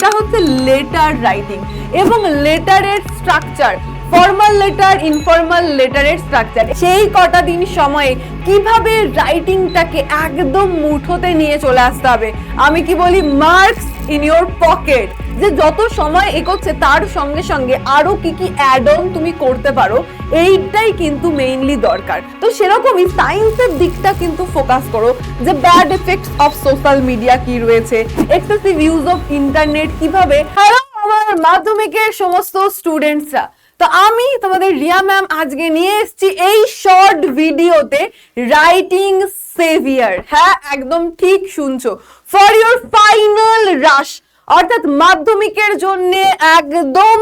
সেটা হচ্ছে letter writing এবং লেটারের স্ট্রাকচার ফর্মাল লেটার ইনফর্মাল লেটারের স্ট্রাকচার সেই কটা দিন সময়ে কীভাবে রাইটিংটাকে একদম মুঠোতে নিয়ে চলে আসতে হবে? আমি কি বলি মার্কস ইন ইওর পকেট যে যত সময় এগোচ্ছে, তার সঙ্গে সঙ্গে আরও কি কি অ্যাড অন তুমি করতে পারো, এইটাই কিন্তু মেইনলি দরকার। তো সেরকমই সায়েন্সের দিকটা কিন্তু ফোকাস করো, যে bad effects of social media কি রয়েছে এক্সেসিভ ইউজ অফ ইন্টারনেট কীভাবে হ্যালো আমার মাধ্যমিকের সমস্ত স্টুডেন্টসরা তো আমি তোমাদের রিয়া ম্যাম আজকে নিয়ে এসেছি এই শর্ট ভিডিওতে রাইটিং সেভিয়ার হ্যাঁ একদম ঠিক শুনছো। ফর ইউর ফাইনাল রাশ অর্থাৎ মাধ্যমিকের জন্য একদম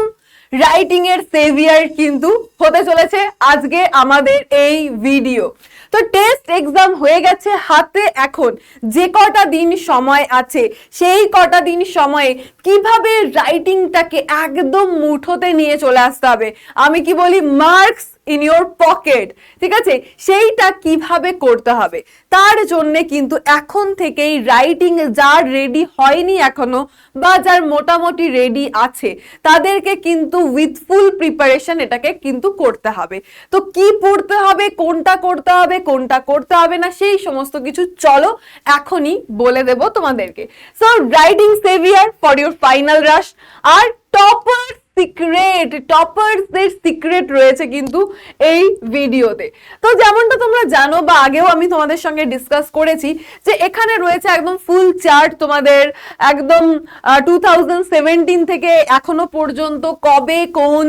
রাইটিং এর সেভিয়ার কিন্তু হতে চলেছে আজকে আমাদের এই ভিডিও তো টেস্ট এক্সাম হয়ে গেছে হাতে এখন। যে কটা দিন সময় আছে, সেই কটা দিন সময়ে কীভাবে রাইটিংটাকে একদম মুঠোতে নিয়ে চলে আসতে হবে? আমি কি বলি মার্কস ইন ইওর পকেট ঠিক আছে? সেইটা কীভাবে করতে হবে? তার জন্য কিন্তু এখন থেকেই রাইটিং যার রেডি হয়নি এখনও বা যার মোটামুটি রেডি আছে, তাদেরকে কিন্তু উইথ ফুল প্রিপারেশন এটাকে কিন্তু করতে হবে। তো কি পড়তে হবে, কোনটা করতে হবে, কোনটা করতে হবে না, সেই সমস্ত কিছু চলো এখনই বলে দেব তোমাদেরকে। So writing saviour for your final rush R topper secret টপারসদের সিক্রেট রয়েছে কিন্তু এই ভিডিওতে। তো যেমনটা তোমরা জানো বা আগেও আমি তোমাদের সঙ্গে ডিসকাস করেছি যে এখানে রয়েছে একদম ফুল চার্ট তোমাদের একদম টু থেকে এখনও পর্যন্ত কবে কোন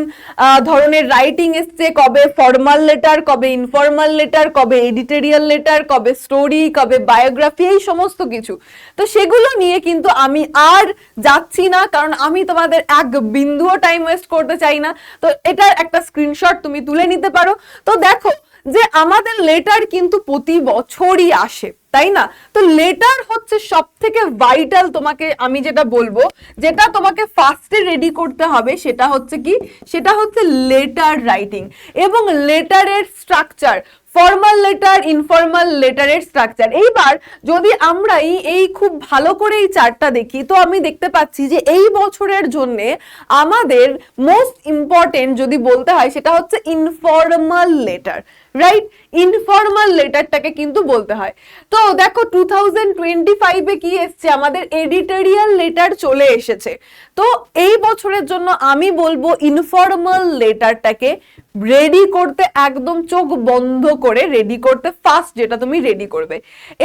ধরনের রাইটিং এসছে, কবে ফর্মাল লেটার কবে ইনফর্মাল লেটার কবে এডিটোরিয়াল লেটার কবে স্টোরি কবে বায়োগ্রাফি এই সমস্ত কিছু। তো সেগুলো নিয়ে কিন্তু আমি আর যাচ্ছি না, কারণ আমি তোমাদের এক বিন্দুও টাইম ওয়েস্ট করতে চাই না, তো এটার একটা স্ক্রিনশট তুমি তুলে নিতে পারো। তো দেখো যে আমাদের লেটার কিন্তু প্রতি বছরই আসে, তাই না? তো লেটার হচ্ছে সব থেকে ভাইটাল তোমাকে আমি যেটা বলব, যেটা তোমাকে ফার্স্টে রেডি করতে হবে সেটা হচ্ছে কি? সেটা হচ্ছে লেটার রাইটিং এবং লেটারের স্ট্রাকচার ফর্মাল লেটার ইনফর্মাল লেটারের স্ট্রাকচার এইবার যদি আমরা এই খুব ভালো করে এই চারটা দেখি, তো আমি দেখতে পাচ্ছি যে এই বছরের জন্যে আমাদের মোস্ট ইম্পর্টেন্ট যদি বলতে হয়, সেটা হচ্ছে ইনফর্মাল লেটার রাইট ইনফর্মাল লেটারটাকে কিন্তু বলতে হয়। তো দেখো টু থাউজেন্ড টোয়েন্টি ফাইভে কি এসছে? আমাদের এডিটোরিয়াল লেটার চলে এসেছে। তো এই বছরের জন্য আমি বলব ইনফর্মাল লেটারটাকে রেডি করতে একদম চোখ বন্ধ করে রেডি করতে ফার্স্ট যেটা তুমি রেডি করবে।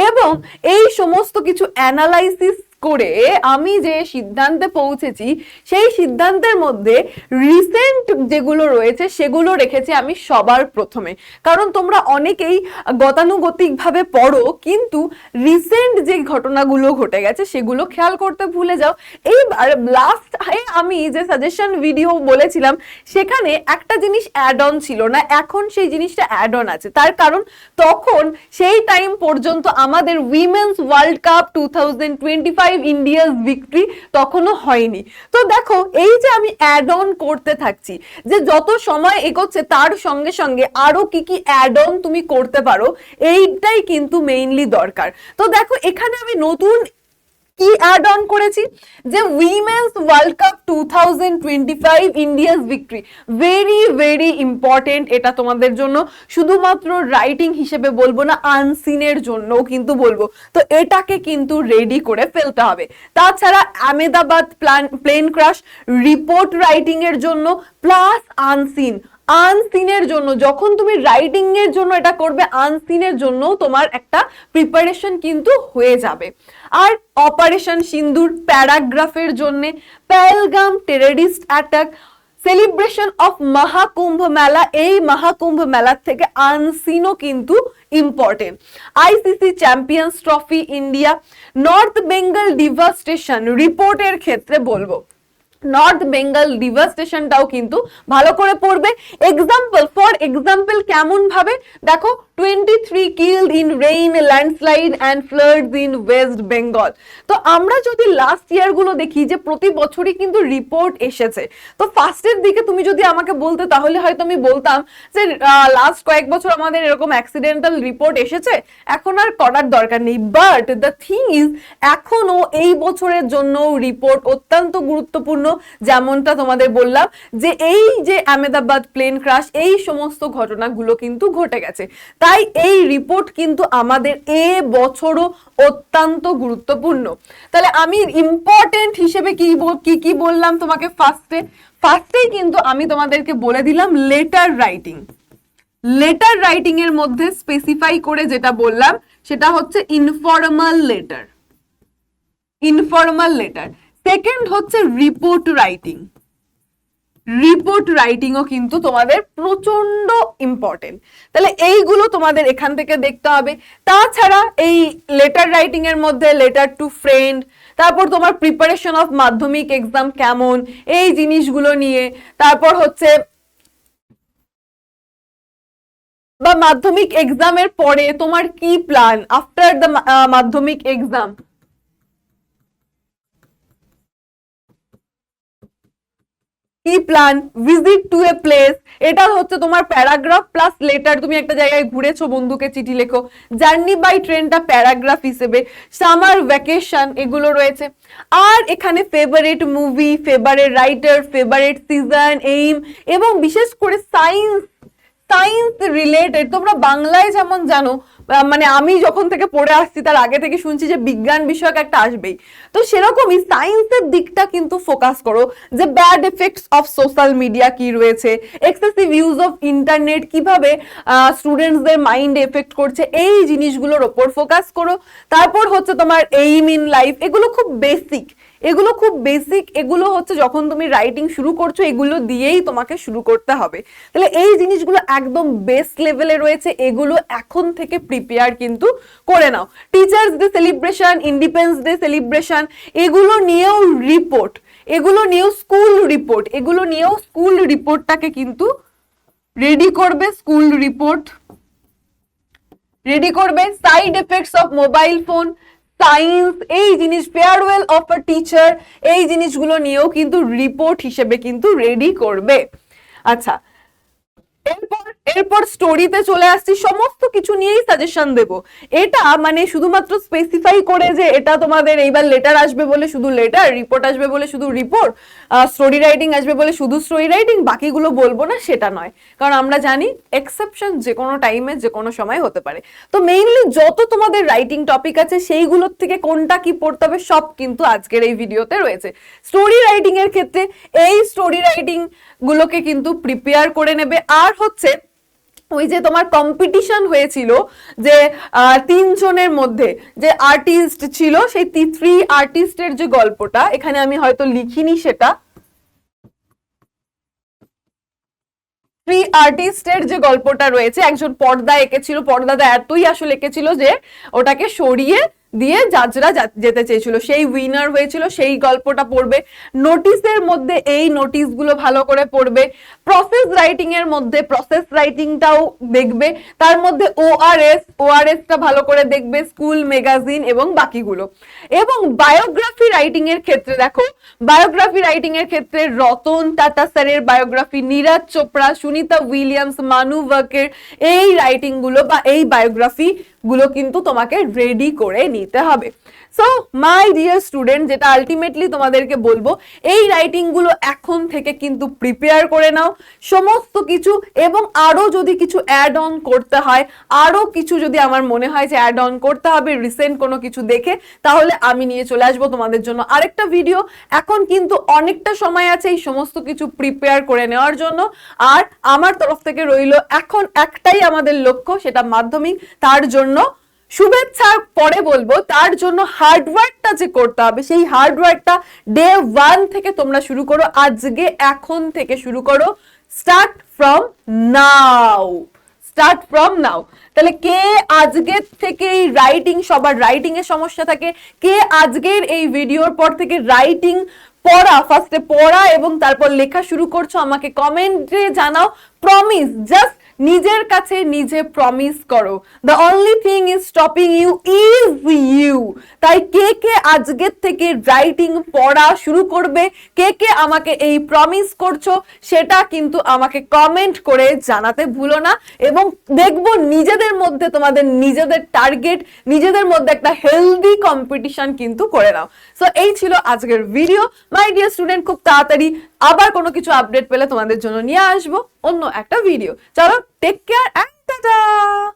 এবং এই সমস্ত কিছু অ্যানালাইসিস করে আমি যে সিদ্ধান্তে পৌঁছেছি, সেই সিদ্ধান্তের মধ্যে রিসেন্ট যেগুলো রয়েছে, সেগুলো রেখেছি আমি সবার প্রথমে। কারণ তোমরা অনেকেই গতানুগতিকভাবে পড়ো, কিন্তু রিসেন্ট যে ঘটনাগুলো ঘটে গেছে, সেগুলো খেয়াল করতে ভুলে যাও। এইবার লাস্ট আমি যে সাজেশন ভিডিও বলেছিলাম, সেখানে একটা জিনিস অ্যাড অন ছিল না, এখন সেই জিনিসটা অ্যাড অন আছে। তার কারণ তখন সেই টাইম পর্যন্ত আমাদের women's world cup two thousand twenty five India's victory তখনও হয়নি। তো দেখো, এই যে আমি অ্যাড অন করতে থাকছি, যে যত সময় এগোচ্ছে, তার সঙ্গে সঙ্গে আরও কি কি অ্যাড অন তুমি করতে পারো, এইটাই কিন্তু মেইনলি দরকার। তো দেখো, এখানে আমি নতুন কি অ্যাড অন করেছি? যে women's world cup two thousand twenty five India's victory very very important এটা তোমাদের জন্য। শুধুমাত্র রাইটিং হিসেবে বলব না আনসিনের জন্যও কিন্তু বলব। তো এটাকে কিন্তু রেডি করে ফেলতে হবে। তাছাড়া Ahmedabad plan plane crash report writing এর জন্য প্লাস আনসিন আনসিনের জন্য, যখন তুমি রাইটিং এর জন্য এটা করবে আনসিনের জন্য তোমার একটা প্রিপারেশন কিন্তু হয়ে যাবে। আর অপারেশন সিন্দুর, প্যারাগ্রাফের জন্য Pahalgam terrorist attack celebration of Mahakumbh Mela, এই মহাকুম্ভ মেলার থেকে আনসিনও কিন্তু important ICC champions trophy India North Bengal devastation রিপোর্টের ক্ষেত্রে বলব। নর্থ বেঙ্গল রিভার ডিভাস্টেশনটাও কিন্তু ভালো করে পড়বে। এক্সাম্পল ফর এক্সাম্পল কেমন ভাবে দেখো twenty three killed in rain landslide and floods in West Bengal তো আমরা যদি লাস্ট ইয়ারগুলো দেখি যে প্রতি বছরই কিন্তু রিপোর্ট এসেছে, তো ফার্স্টের দিকে তুমি যদি আমাকে বলতে তাহলে হয়তো আমি বলতাম যে লাস্ট কয়েক বছর আমাদের এরকম অ্যাক্সিডেন্টাল রিপোর্ট এসেছে, এখন আর করার দরকার নেই। বাট দ্য থিং ইজ এখনও এই বছরের জন্য রিপোর্ট অত্যন্ত গুরুত্বপূর্ণ, যেমনটা তোমাদের বললাম যে, এই যে আহমেদাবাদ প্লেন ক্রাশ এই সমস্ত ঘটনাগুলো কিন্তু ঘটে গেছে। তাই এই রিপোর্ট কিন্তু আমাদের এ বছরও অত্যন্ত গুরুত্বপূর্ণ। তাহলে আমি ইম্পর্টেন্ট হিসেবে কি কি কি বললাম তোমাকে ফার্স্টে ফার্স্টেই কিন্তু আমি তোমাদেরকে বলে দিলাম লেটার রাইটিং লেটার রাইটিং এর মধ্যে স্পেসিফাই করে যেটা বললাম, সেটা হচ্ছে informal letter informal letter second হচ্ছে রিপোর্ট রাইটিং রিপোর্ট রাইটিংও কিন্তু তোমাদের প্রচণ্ড ইম্পর্টেন্ট তাহলে এইগুলো তোমাদের এখান থেকে দেখতে হবে। তাছাড়া এই লেটার রাইটিং এর মধ্যে লেটার টু ফ্রেন্ড তারপর তোমার প্রিপারেশন অফ মাধ্যমিক এক্সাম কেমন, এই জিনিসগুলো নিয়ে, তারপর হচ্ছে বা মাধ্যমিক এক্সামের পরে তোমার কি plan after the Madhyamik exam কি plan visit to a place এটা হচ্ছে তোমার প্যারাগ্রাফ প্লাস লেটার তুমি একটা জায়গায় ঘুরেছো, বন্ধুকে চিঠি লেখো। জার্নি বাই ট্রেনটা প্যারাগ্রাফ হিসেবে। সামার ভ্যাকেশন এগুলো রয়েছে। আর এখানে favourite movie favourite writer favourite season aim এবং বিশেষ করে সায়েন্স সায়েন্স রিলেটেড তোমরা বাংলায় যেমন জানো মানে আমি যখন থেকে পড়ে আসছি, তার আগে থেকে শুনছি যে বিজ্ঞান বিষয়ক একটা আসবেই। তো সেরকমই সায়েন্সের দিকটা কিন্তু ফোকাস করো, যে bad effects of social media কি রয়েছে এক্সেসিভ ইউজ অফ ইন্টারনেট কীভাবে স্টুডেন্টসদের মাইন্ড এফেক্ট করছে, এই জিনিসগুলোর ওপর ফোকাস করো। তারপর হচ্ছে তোমার এইম ইন লাইফ এগুলো খুব বেসিক এগুলো খুব বেসিক এগুলো হচ্ছে যখন তুমি রাইটিং শুরু করছ, এগুলো দিয়েই তোমাকে শুরু করতে হবে। তাহলে এই জিনিসগুলো একদম বেস্ট লেভেলে রয়েছে, এগুলো এখন থেকে প্রিপেয়ার কিন্তু করে নাও। Teachers day celebration independence day celebration এগুলো নিয়েও রিপোর্ট এগুলো নিয়েও স্কুল রিপোর্ট এগুলো নিয়েও স্কুল রিপোর্টটাকে কিন্তু রেডি করবে স্কুল রিপোর্ট রেডি করবে side effects of mobile phone science এই জিনিস ফেয়ারওয়েল অফ আ টিচার এই জিনিসগুলো নিয়েও কিন্তু রিপোর্ট হিসেবে কিন্তু রেডি করবে। আচ্ছা এরপর এরপর স্টোরিতে চলে আসছি, সমস্ত কিছু নিয়েই সাজেশন দেব। এটা মানে শুধুমাত্র স্পেসিফাই করে যে এটা তোমাদের এইবার লেটার আসবে বলে শুধু লেটার রিপোর্ট আসবে বলে শুধু রিপোর্ট স্টোরি রাইটিং আসবে বলে শুধু স্টোরি রাইটিং বাকিগুলো বলব না সেটা নয়। কারণ আমরা জানি এক্সেপশন যে কোনো টাইমে যে কোনো সময় হতে পারে। তো মেইনলি যত তোমাদের রাইটিং টপিক আছে, সেইগুলোর থেকে কোনটা কি পড়তে হবে, সব কিন্তু আজকের এই ভিডিওতে রয়েছে। স্টোরি রাইটিং এর ক্ষেত্রে এই স্টোরি রাইটিং গুলোকে কিন্তু প্রিপেয়ার করে নেবে, আর হচ্ছে ওই যে তোমার কম্পিটিশন হয়েছিল যে তিনজনের মধ্যে যে আর্টিস্ট ছিল, সেই থ্রি আর্টিস্টের যে গল্পটা, এখানে আমি হয়তো লিখিনি সেটা। থ্রি আর্টিস্টের যে গল্পটা রয়েছে, একজন পর্দা এঁকেছিল, পর্দাটা এতই আসলে এঁকেছিল যে, ওটাকে সরিয়ে দিয়ে জাজরা যেতে চেয়েছিল। সেই উইনার হয়েছিল, সেই গল্পটা পড়বে। নোটিসের মধ্যে এই নোটিশগুলো ভালো করে পড়বে। প্রসেস রাইটিং এর মধ্যে প্রসেস রাইটিংটাও দেখবে। তার মধ্যে ওআরএস ওআরএসটা ভালো করে দেখবে স্কুল ম্যাগাজিন এবং বাকিগুলো। এবং বায়োগ্রাফি রাইটিং এর ক্ষেত্রে দেখো বায়োগ্রাফি রাইটিং এর ক্ষেত্রে রতন টাটা স্যারের বায়োগ্রাফি নীরাজ চোপড়া, সুনিতা উইলিয়ামস, মানু ওয়াকের এই রাইটিংগুলো বা এই বায়োগ্রাফি গুলো কিন্তু তোমাকে রেডি করে নিতে হবে। সো মাই ডিয়ার স্টুডেন্ট যেটা আলটিমেটলি তোমাদেরকে বলব, এই রাইটিংগুলো এখন থেকে কিন্তু প্রিপেয়ার করে নাও। সমস্ত কিছু এবং আরও যদি কিছু অ্যাড অন করতে হয় আরও কিছু যদি আমার মনে হয় যে অ্যাড অন করতে হবে রিসেন্ট কোনো কিছু দেখে, তাহলে আমি নিয়ে চলে আসব তোমাদের জন্য আরেকটা ভিডিও এখন কিন্তু অনেকটা সময় আছে এই সমস্ত কিছু প্রিপেয়ার করে নেওয়ার জন্য। আর আমার তরফ থেকে রইল এখন একটাই আমাদের লক্ষ্য, সেটা মাধ্যমিক। তার জন্য শুভেচ্ছা পরে বলব, তার জন্য হার্ডওয়ার্কটা যে করতে হবে, সেই হার্ডওয়ার্কটা ডে ওয়ান থেকে তোমরা শুরু করো, আজকে এখন থেকে শুরু করো। Start from now start from now তাহলে কে আজকের থেকে এই রাইটিং সবার রাইটিং এর সমস্যা থাকে? কে আজকের এই ভিডিওর পর থেকে রাইটিং পড়া ফার্স্টে পড়া এবং তারপর লেখা শুরু করছ, আমাকে কমেন্টে জানাও। প্রমিস জাস্ট নিজের কাছে নিজে প্রমিস করো। The only thing is stopping you is you তাই কে কে আজকের থেকে রাইটিং পড়া শুরু করবে, কে কে আমাকে এই প্রমিস করছ, সেটা কিন্তু আমাকে কমেন্ট করে জানাতে ভুলো না। এবং দেখব নিজেদের মধ্যে তোমাদের নিজেদের টার্গেট নিজেদের মধ্যে একটা হেলদি কম্পিটিশন কিন্তু করে নাও। সো এই ছিল আজকের ভিডিও মাই ডিয়ার স্টুডেন্ট খুব তাড়াতাড়ি আবার কোনো কিছু আপডেট পেলে তোমাদের জন্য নিয়ে আসব অন্য একটা ভিডিও চলো 백결 안타자